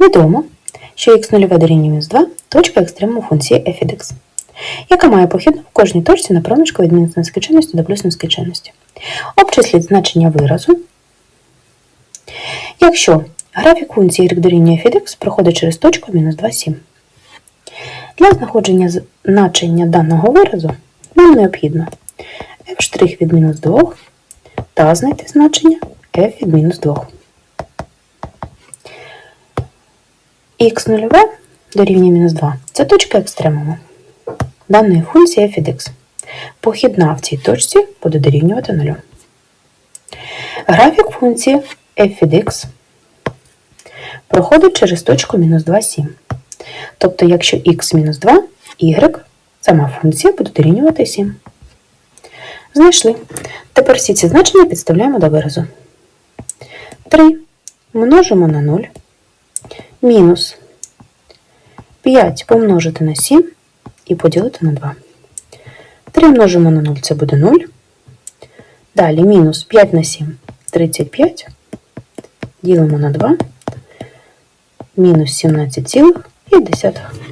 Відомо, що х0 дорівнює мінус 2 точка екстремуму функції f від x, яка має похідну в кожній точці на проміжку від мінус нескінченності до плюс нескінченності. Обчисліть значення виразу, якщо графік функції y дорівнює f від x проходить через точку мінус 2, 7. Для знаходження значення даного виразу нам необхідно f' від мінус 2 та знайти значення f від мінус 2. Х0 дорівнює мінус 2 це точка екстремуму даної функції f від x. Похідна в цій точці буде дорівнювати 0. Графік функції f від x проходить через точку мінус 2, 7. Тобто, якщо х мінус 2, y, сама функція буде дорівнювати 7. Знайшли. Тепер всі ці значення підставляємо до виразу. 3 множимо на 0 мінус 5 помножити на 7 і поділити на 2. 3 множимо на 0 це буде 0. Далі мінус 5 на 7 35. Ділимо на 2. Мінус 17,1.